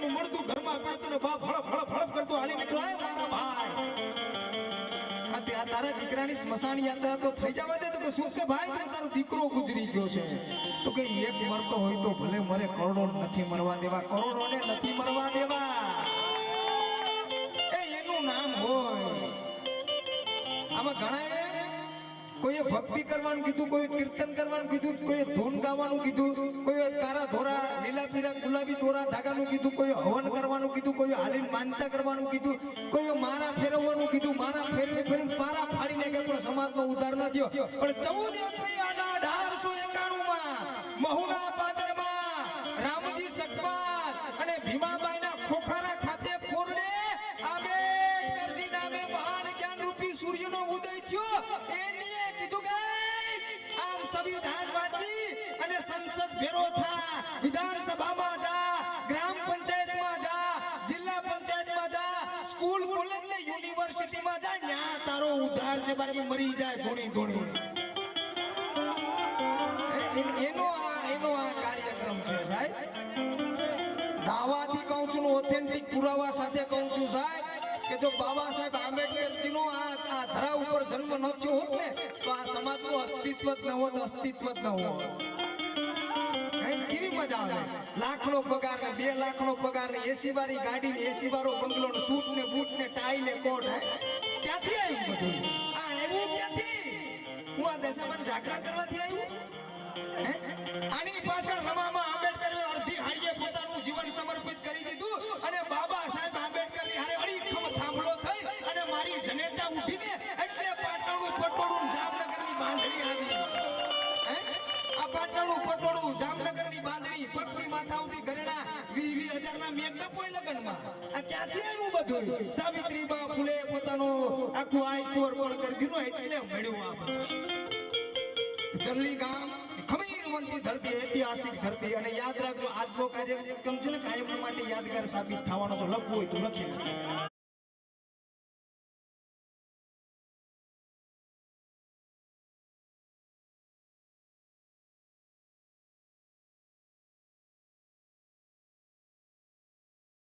દીકરાનું મળતું ઘરમાં પડતું ને બાપ હળપ હળપ કરતો હાલી નીકળો "આય મારા ભાઈ. આ એ એનું નામ હોય. આમાં ઘણા કોઈએ ભક્તિ કરવાનું કીધું, કોઈ કીર્તન કરવાનું કીધું કોઈ ધૂન ગાવાનું કીધું કોઈ તારા ધોરા લીલા પીરા ગુલાબી દોરા ધાગાનું કીધું, કોઈ હવન કરવાનું કીધું, કોઈ હાલીને માનતા કરવાનું કીધું, કોઈ મારા ફેરવવાનું કીધું, મારા ફેરવી ફેરવી પારા ફાડીને કે પણ સમાજનો ઉદ્ધાર ન થયો. પણ ચૌદ અઢારસો એકાણું માં મહુના પાદરમાં સંવિધાન વાંચી અને સંસદ ભેરો થા. વિધાનસભામાં જા, ગ્રામ પંચાયતમાં જા, જિલ્લા પંચાયતમાં જા, સ્કૂલ, કોલેજ ને યુનિવર્સિટીમાં જા. ન્યા તારો ઉદ્ધાર છે બાકી મરી જાય ધોણી ધોણી. એનો આ એનો આ કાર્યક્રમ છે સાહેબ. દાવાથી કહું છું ઓથેન્ટિક પુરાવા સાથે કહું છું સાહેબ. કે જો બાબા સાહેબ આંબેડકરજીનો આ આ ધરા ઉપર જન્મ ન થયો હોત ને, તો આ સમાજનું અસ્તિત્વ જ ન હોત, અસ્તિત્વ જ ન હોત. એસી વાળી ગાડી એસી વાળો બંગલો ને ને બૂટ ને ટાઈ ને કોટ ક્યાંથી આવ્યું બધું ક્યાંથી? હું આ દશામાં જાગરણ કરવાથી આવ્યું? હે? આની પાછળ રમામાં પટોળું જામનગરની બાંધણી પગથી માથા સુધી ઘરેણા વી વી હજારના મેકઅપ હોય લગ્નમાં. આ ક્યાંથી આવ્યું બધું? સાવિત્રીબા ફૂલે પોતાનો આખું આયતું અર્પણ કરી દીધું. એટલે મળ્યું આ જલ્લી ગામ ખમીરવંતી ધરતી, ઐતિહાસિક ધરતી. અને યાદ રાખજો, આજનો કાર્યક્રમ છે ને કાયમ માટે યાદગાર સાબિત થવાનો જો લખવું હોય તો લખી.